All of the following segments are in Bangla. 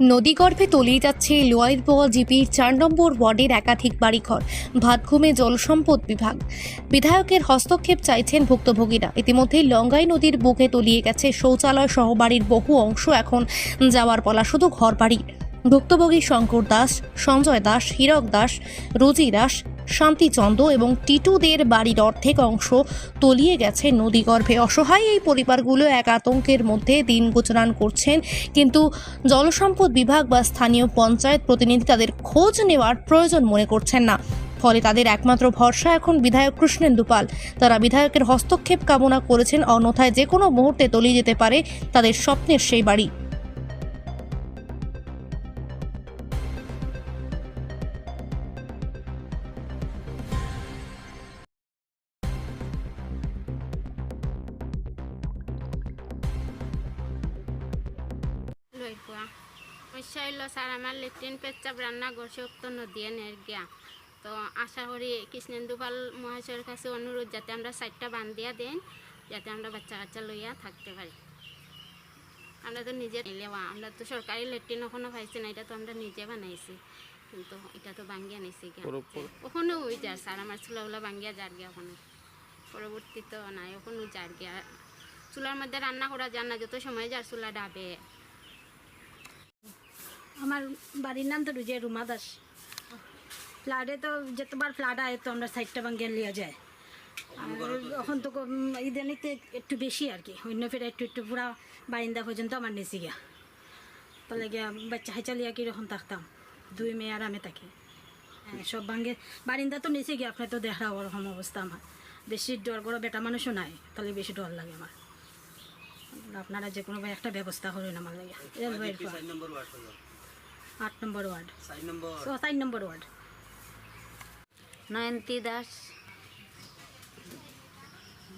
নদীগর্ভে তলিয়ে যাচ্ছে লোয়াইদবোয়া জিপির চার নম্বর ওয়ার্ডের একাধিক বাড়িঘর, ভাতঘুমে জলসম্পদ বিভাগ। বিধায়কের হস্তক্ষেপ চাইছেন ভুক্তভোগীরা। ইতিমধ্যে লঙ্গাই নদীর বুকে তলিয়ে গেছে শৌচালয় সহ বাড়ির বহু অংশ। এখন যাওয়ার পলা শুধু ঘর ঘরবাড়ি ভুক্তভোগী শঙ্কর দাস, সঞ্জয় দাস, হীরক দাস, রুজি দাস শান্তিচন্দ্র এবং টিটুদের বাড়ির অর্ধেক অংশ তলিয়ে গেছে নদীগর্ভে। অসহায় এই পরিবারগুলো এক আতঙ্কের মধ্যে দিন গুজরান করছেন। কিন্তু জলসম্পদ বিভাগ বা স্থানীয় পঞ্চায়েত প্রতিনিধি তাদের খোঁজ নেওয়ার প্রয়োজন মনে করছেন না। ফলে তাদের একমাত্র ভরসা এখন বিধায়ক কৃষ্ণেন্দু পাল। তারা বিধায়কের হস্তক্ষেপ কামনা করেছেন, অন্যথায় যে কোনো মুহূর্তে তলিয়ে যেতে পারে তাদের স্বপ্নের সেই বাড়ি। হইল স্যার আমার লেট্রিন পেচ্চাপ রান্না করছে তো নদী এনের গিয়া। তো আশা করি কৃষ্ণেন্দু পাল মহাশয়ের কাছে অনুরোধ যাতে আমরা সাইডটা বান্ধিয়া দেন যাতে আমরা বাচ্চা কাচ্চা লইয়া থাকতে পারি। আমরা তো নিজে নেওয়া আমরা তো সরকারি লেট্রিন ওখানে পাইছি না এটা তো আমরা নিজে বানাইছি। কিন্তু এটা তো বাঙ্গিয়া নিছি ওখানে ওই যার স্যার আমার চুলাগুলো বাঙ্গিয়া যার গিয়া ওখানে। পরবর্তী তো নাই ওখানে যার গিয়া। চুলার মধ্যে রান্না করা যার না যত সময় যার চুলা ডাবে। আমার বাড়ির নাম তো রুজিয়া রুমা দাস। ফ্লাডে তো যতবার ফ্লাড আয় তো আমরা সাইডটা ভাঙ্গিয়ে লিয়া যায় আর এখন তো ইদানিতে একটু বেশি আর কি। অন্য ফেরা একটু একটু পুরা বারিন্দা পর্যন্ত আমার নিচে গিয়া। তাহলে গিয়া বাচ্চা হাইচা লিয়া কীরকম থাকতাম? দুই মেয়ে আর আমি থাকি। হ্যাঁ, সব ভাঙ্গে বারিন্দা তো নিচে গিয়া আপনার তো দেখা ওরকম অবস্থা আমার। বেশি ডর করে বেটা মানুষও নাই তাহলে বেশি ডর লাগে আমার। আপনারা যে কোনো একটা ব্যবস্থা করেন আমার লাগে রেলওয়ের। আট নম্বর ওয়ার্ড। চার নম্বর। ওয়ার্ড। নয়ন্তী দাস।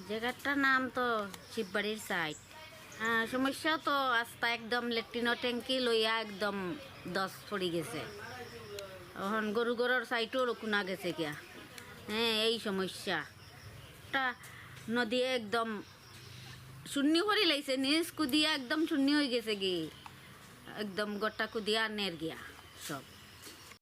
জায়গাটার নাম তো শিববাড়ির সাইড সমস্যা তো রাস্তা একদম লেট্রিনৰ টেঙ্কি লইয়া একদম দশ পড়ি গেছে। এখন গরু গরুর সাইডও রকুনা গেছে গিয়া। হ্যাঁ এই সমস্যা। টা নদী একদম শূন্য করে লাইছে নিজ কুদিয়া একদম শূন্য হয়ে গেছে কি একদম গোটা কুদিয়া নের গিয়া সব।